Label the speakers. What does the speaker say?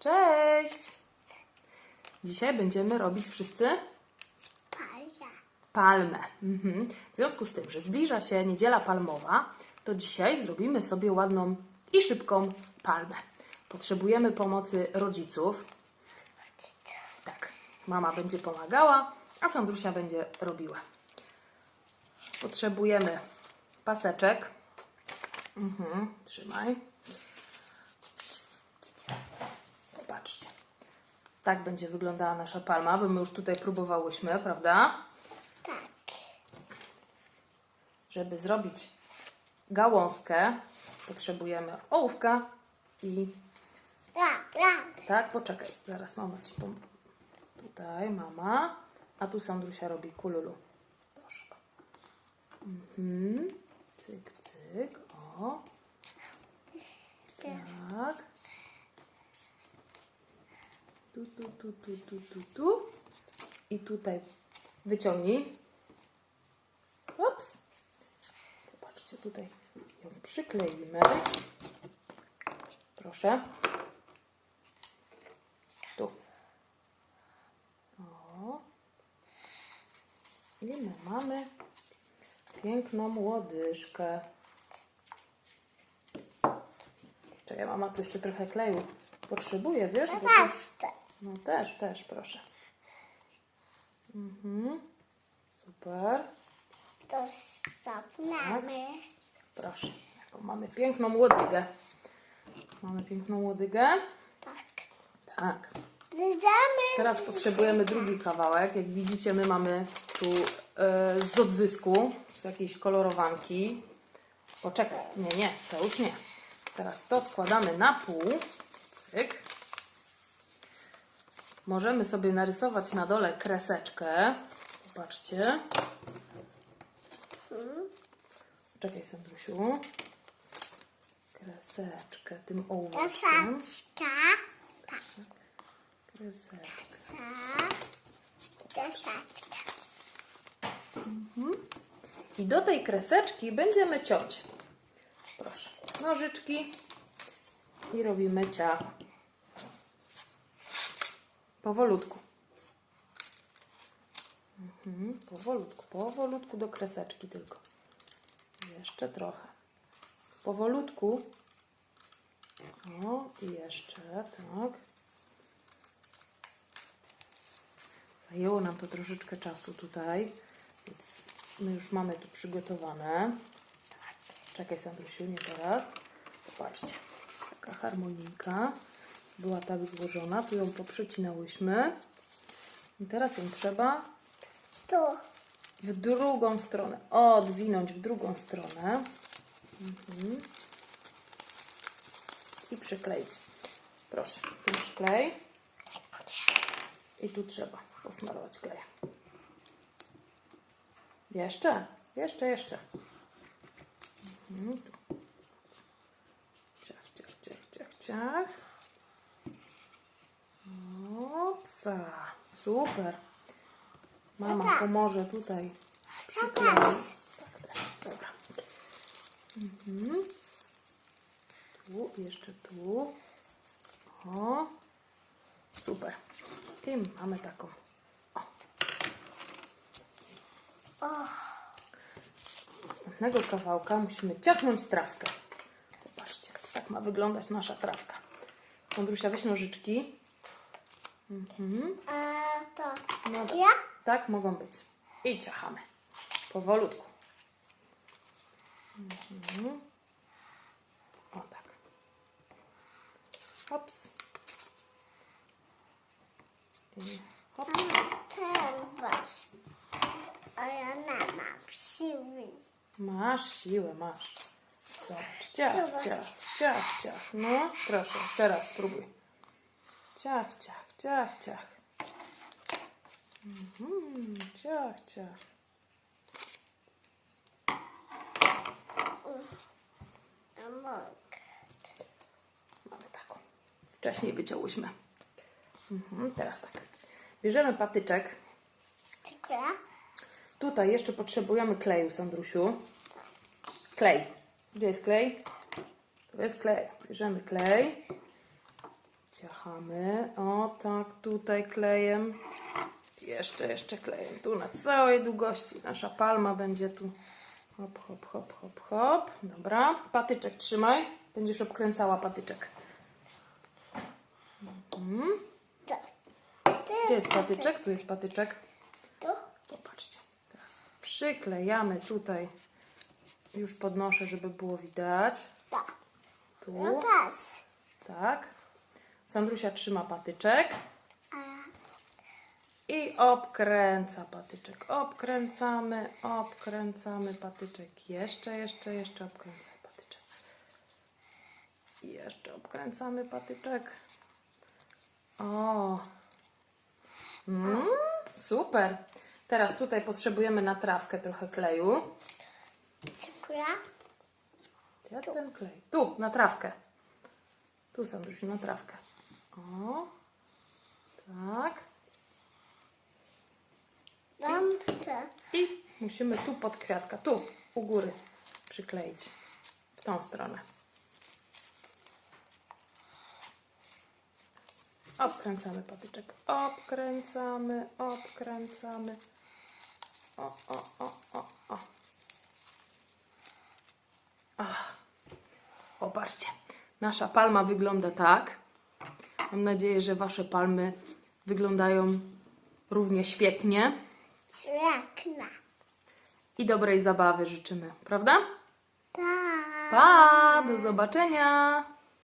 Speaker 1: Cześć! Dzisiaj będziemy robić wszyscy palmę. Mhm. W związku z tym, że zbliża się niedziela palmowa, to dzisiaj zrobimy sobie ładną i szybką palmę. Potrzebujemy pomocy rodziców. Tak, mama będzie pomagała, a Sandrusia będzie robiła. Potrzebujemy paseczek. Mhm, trzymaj. Popatrzcie. Tak będzie wyglądała nasza palma, bo my już tutaj próbowałyśmy, prawda?
Speaker 2: Tak.
Speaker 1: Żeby zrobić gałązkę, potrzebujemy ołówka i
Speaker 2: La, la.
Speaker 1: tak, poczekaj, zaraz mama ci pom... Tutaj mama, a tu Sandrusia robi kululu. Proszę. Mhm. Cyk, cyk, o. Tak. Tu, tu, tu, tu, tu, tu, tu. I tutaj wyciągnij. Ups. Popatrzcie, tutaj ją przykleimy. Proszę. Tu. O. I my mamy piękną łodyżkę. Czekaj, mama tu jeszcze trochę kleju potrzebuje, wiesz? Bo to jest... No też, też, proszę. Mhm. Super.
Speaker 2: To zapnamy.
Speaker 1: Proszę. Jaką mamy piękną łodygę. Mamy piękną łodygę.
Speaker 2: Tak.
Speaker 1: Tak. Teraz potrzebujemy drugi kawałek. Jak widzicie, my mamy tu e, z odzysku, z jakiejś kolorowanki. Poczekaj, nie, nie, to już nie. Teraz to składamy na pół. Cyk. Możemy sobie narysować na dole kreseczkę. Popatrzcie. Czekaj, Sandrusiu. Kreseczkę tym ołówkiem.
Speaker 2: Kasaczka. Tak.
Speaker 1: Kreseczkę.
Speaker 2: Kasaczka.
Speaker 1: I do tej kreseczki będziemy ciąć. Proszę, nożyczki i robimy ciach. Powolutku. Mhm, powolutku, powolutku do kreseczki tylko. Jeszcze trochę. Powolutku. O, i jeszcze, tak. Zajęło nam to troszeczkę czasu tutaj, więc my już mamy tu przygotowane. Czekaj, Sandrusiu, nie teraz. Popatrzcie, taka harmonijka była tak złożona. Tu ją poprzecinałyśmy. I teraz ją trzeba
Speaker 2: Tu.
Speaker 1: w drugą stronę, odwinąć w drugą stronę. Mhm. I przykleić. Proszę, tu masz klej. I tu trzeba posmarować klejem. Jeszcze, jeszcze, jeszcze. Mhm. Ciach, ciach, ciach, ciach, ciach. Opsa, super. Mama
Speaker 2: Tata.
Speaker 1: pomoże tutaj. Tak, tak, dobra. Mhm. Tu, jeszcze tu. O, super. I mamy taką. O. Następnego kawałka musimy ciachnąć trawkę. Zobaczcie, tak ma wyglądać nasza trawka. Kondrusia, weź nożyczki. Mhm.
Speaker 2: A to.
Speaker 1: No dobra.
Speaker 2: Ja?
Speaker 1: Tak mogą być. I ciachamy. Powolutku. Mhm. O tak. Hops. I hop.
Speaker 2: Ten wasz. A ja nie mam siły.
Speaker 1: Masz siłę, masz. Zobacz. Ciach, ciach, ciach, ciach. No, proszę, jeszcze raz spróbuj. Ciach, ciach, ciach, ciach. Mhm, ciach, ciach. Mamy taką. Wcześniej wyciąłyśmy. Mhm, teraz tak. Bierzemy patyczek.
Speaker 2: Dziękuję.
Speaker 1: Tutaj jeszcze potrzebujemy kleju, Sandrusiu. Klej. Gdzie jest klej? Tu jest klej. Bierzemy klej. Ciachamy. O, tak, tutaj klejem. Jeszcze, jeszcze klejem. Tu na całej długości. Nasza palma będzie tu. Hop, hop, hop, hop, hop. Dobra. Patyczek trzymaj. Będziesz obkręcała patyczek. Mhm. Gdzie jest patyczek? Tu jest patyczek.
Speaker 2: Tu.
Speaker 1: Popatrzcie. Teraz przyklejamy tutaj. Już podnoszę, żeby było widać.
Speaker 2: Tak.
Speaker 1: Tu.
Speaker 2: No też.
Speaker 1: Tak. Sandrusia trzyma patyczek i obkręca patyczek. Obkręcamy, obkręcamy patyczek. Jeszcze, jeszcze, jeszcze obkręcaj patyczek. Jeszcze obkręcamy patyczek. O. Mm, super. Teraz tutaj potrzebujemy na trawkę trochę kleju.
Speaker 2: dziękuję.
Speaker 1: Ja ten klej. Tu, na trawkę. Tu, Sandrusiu, na trawkę. O. Tak. I musimy tu pod kwiatka, tu, u góry przykleić. W tą stronę. Obkręcamy patyczek. Obkręcamy, obkręcamy. O, o, o, o, o. Ach. Popatrzcie. Nasza palma wygląda tak. Mam nadzieję, że Wasze palmy wyglądają równie świetnie.
Speaker 2: Piękna.
Speaker 1: I dobrej zabawy życzymy, prawda?
Speaker 2: Tak.
Speaker 1: Pa! Do zobaczenia!